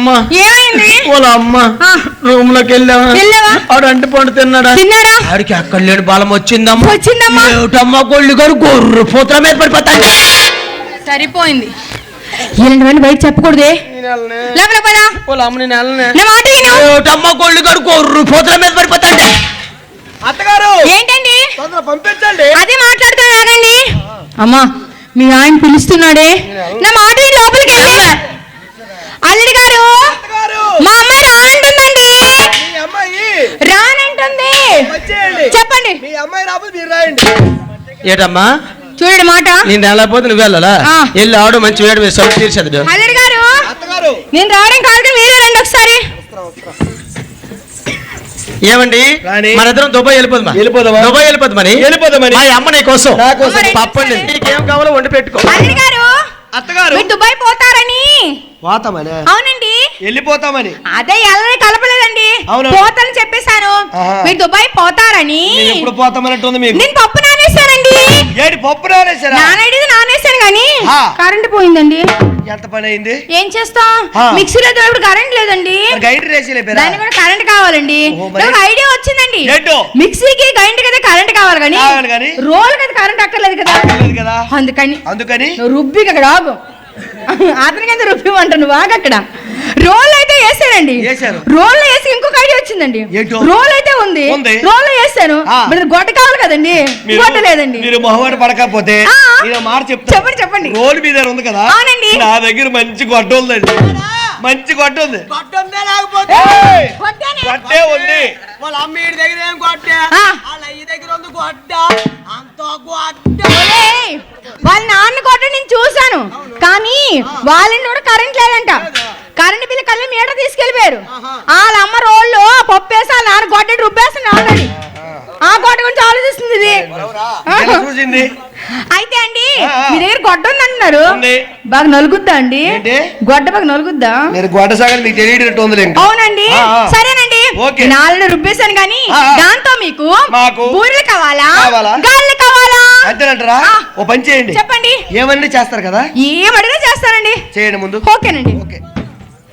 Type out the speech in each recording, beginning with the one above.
అమ్మ. ఏమైంది? వాళ్ళ అమ్మ. ఆ. రూమ్లోకి వెళ్ళావా? వెళ్ళావా? ఆడు అంటి పండు తిన్నాడా? తిన్నాడా? ఆడికి అక్కడ లేడు బలం వచ్చిందమ్మా. వచ్చిందమ్మా. ఏమిటమ్మా గొళ్ళు గారు? గొర్రె పడిపోతాడు సరిపోయింది. బయట చెప్పకూడదే. లోపల పదా. వాళ్ళ అమ్మ నేను వెళ్ళనే నా మాట విను. ఏమిటమ్మా గొళ్ళు గారు? గొర్రె పోతుల మీద పడిపోతాడు అత్తగారు! ఏంటండి? తొందర పంపించండి. అదే మాట్లాడుతున్నా ఆగండి. అమ్మా మీ ఆయన పిలుస్తున్నాడే. నా మాట లోపలికి వెళ్ళి. అల్లుడి గారు! అత్తగారు! మా అమ్మాయి రానంటుందండి! మీ అమ్మాయి! రానంటుంది! చెప్పండి! మీ అమ్మాయి రాబోదు మీరు రాయండి. ఏటమ్మా? చూడండి మాట. నేను వెళ్ళకపోతే నువ్వు వెళ్ళాలా. వెళ్ళి ఆవిడ మంచి వేడి మీద సౌండ్ తీర్చదు అల్లుడి గారు! అత్తగారు! నేను రావడం కాదు మీరే రండి ఒకసారి. ఏమండి. మనిద్దరం దుబాయ్ వెళ్ళిపోదామా? వెళ్ళిపోదామా? దుబాయ్ వెళ్ళిపోదామని వెళ్ళిపోదామని. మా అమ్మ నీ కోసం నా కోసం. పప్పండి నీకేం కావాలో వండి పెట్టుకో. అల్లుడి గారు! అత్తగారు. మీరు దుబాయ్ పోతారని. పోతామని. అవునండి. వెళ్ళిపోతామని. అదే ఎల్లరి కలపలేదండి. పోతానని చెప్పేశాను. మీరు దుబాయ్ పోతారని. నేను ఎప్పుడు పోతామన్నట్టుంది మీకు. నేను పప్పు నానేశానండి. ఏడు పప్పు నానేసారా నానేది నానేశాను ఆ. కరెంట్ పోయిందండి. ఎంత పని అయింది ఏం చేస్తాం. మిక్సీలో ఇప్పుడు కరెంట్ లేదండి. గైడ్ కూడా కరెంట్ కావాలండి? నాకు ఐడియా వచ్చిందండి? మిక్సీకి గైంట్ కదా కరెంట్ కావాలి కానీ? రోల్ కదా కరెంట్ అక్కర్లేదు కదా. లేదు అందుకని అందుకని? రుబ్బికి అక్కడ ఆగు. అతనికి ఎంత రుబ్బిమంట నువ్వు అక్కడ. రోల్ వేసానండి వేశారు. రోల్ వేసి ఇంకొక ఐడియా వచ్చిందండి. ఏంటో? రోల్ అయితే ఉంది. ఉంది. రోల్ వేసాను. మరి గొడ్డ కావాలి కదండి. మీరు- గొడ్డ లేదండి. మీరు మొహమాట పడకపోతే మాట చెప్తాను చెప్పండి, చెప్పండి. రోడ్డు మీద ఉంది కదా? అవునండి. నా దగ్గర మంచి గొడ్డ ఉందండి. మంచి గొడ్డ ఉంది. గొడ్డే ఉంది వాళ్ళ అమ్మ ఈడి దగ్గర ఏం గొడ్డ? ఆ. వాళ్ళ అయ్య దగ్గర ఉంది గొడ్డ. అంత గొడ్డ. వాళ్ళ నాన్న కొట్ట నేను చూశాను. కానీ వాళ్ళ ఇంట్లో కూడా కరెంట్ లేదంట. కరెంట్ బిల్లు కళ్ళు మీటర్ తీసుకెళ్ళిపోయారు వాళ్ళ అమ్మ రోళ్ళు పప్పు వేసి వాళ్ళ నాన్న గొడ్డ రుబ్బేస్తుంది ఆల్రెడీ. ఆ గొడ్డ గురించి ఆలోచిస్తుంది ఇది. అయితే అండి. మీ దగ్గర గొడ్డ ఉంది. అంటున్నారు. బాగా నలుగుద్దా అండి? గొడ్డ బాగా నలుగుద్దా? గొడ్డ మీకు ఉంది ఇంకా. అవునండి. సరేనండి. ఓకే. నాలుగు రుబ్బేశాను కానీ. దాంతో మీకు బూరెలు కావాలా? కావాలా? గాళ్ళు కావాలా? అంతేనంటారా. ఓ పని చేయండి. చెప్పండి. ఏమన్నీ చేస్తారు కదా? ఏం అడిగినా చేస్తానండి చేయండి ముందు. ఓకేనండి. ఓకే.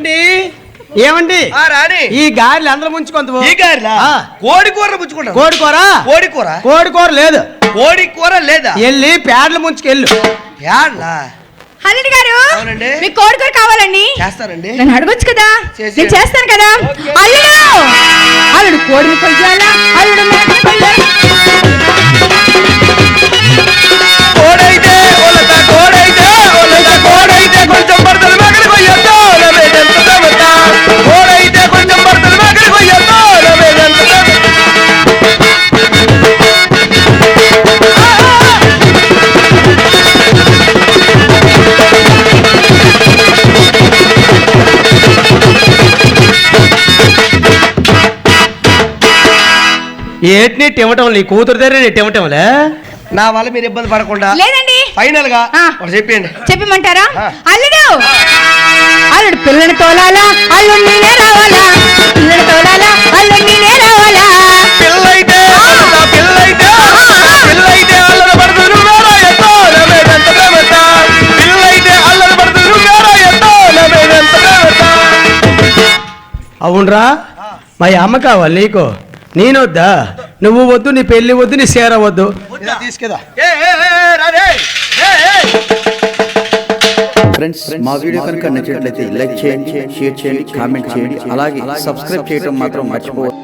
ఏమండి? ఏమండి? రాణి ఈ గాలి అందరూ ముంచుకొంత ఈ గారిలా? ఆ. కోడి కూర పుచ్చుకుంటారు కోడి కూర కోడి కూర? కోడి కూర లేదు. కోడి కూర లేదా? వెళ్ళి పేడలు ముంచుకెళ్ళు యాడ్లా అల్లుడు గారు? అవునండి. మీకు కోడికూర కావాలండి. చేస్తానండి. నన్ను అడగొచ్చు కదా? నేను చేస్తాను కదా? అల్లుడు! అల్లుడు కోడిని కొయ్యాలా అల్లుడు కోడైతే కోడైతే కోడైతే కొంచెం ఏటిని ఇవ్వటం నీ కూతురు దగ్గర నీటి ఇవ్వటంలే నా వల్ల మీరు ఇబ్బంది పడకుండా లేదండి. ఫైనల్గా ఆ. ఒకటి చెప్పండి చెప్పమంటారా. అల్లుడు! అల్లుడు పిల్లని తోలాలా? అల్లుడు నేనే రావాలా? పిల్లని తోలాలా? అల్లుడు నేనే రావాలా? పిల్లైతే కొలత పిల్లైతే పిల్లైతే అల్లరి పడుతురు మేరా ఎత్తో నా మేఘంత భ్రమంత పిల్లైతే అల్లరి పడుతురు మేరా ఎత్తో నా మేఘంత భ్రమంత అవునరా మా అమ్మ కావాలి నీకు. నేనొద్దా? నువ్వు వద్దు నీ పెళ్ళి వద్దు నీ సేర వద్దు. తీసుకెదా. ఏ ఏ ఏ రాదే ఏ ఏ. ఫ్రెండ్స్ మా వీడియో కనుక నచ్చినట్లయితే లైక్ చేయండి షేర్ చేయండి కామెంట్ చేయండి అలాగే సబ్స్క్రైబ్ చేయడం మాత్రం మర్చిపోవద్దు.